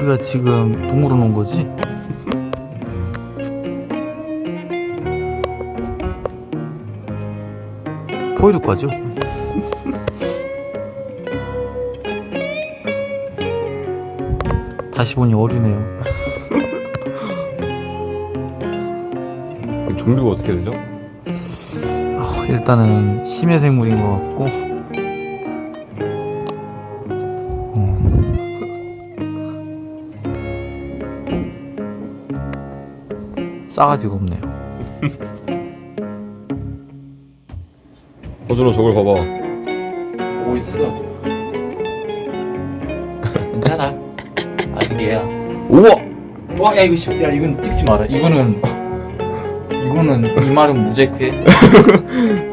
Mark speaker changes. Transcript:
Speaker 1: 우리가 지금 동물원 온 거지? 포유류과죠? 다시 보니 어류네요.
Speaker 2: 종류가 어떻게 되죠?
Speaker 1: 아, 일단은 심해 생물인 것 같고 음. 싸가지가 없네요
Speaker 2: 허준호 저걸 봐봐.
Speaker 1: 보고 있어 괜찮아 아직 얘야
Speaker 2: 우와!
Speaker 1: 와 야 이거 씨- 야 이건 찍지 마라 이거는 이거는 이 말은 모자이크해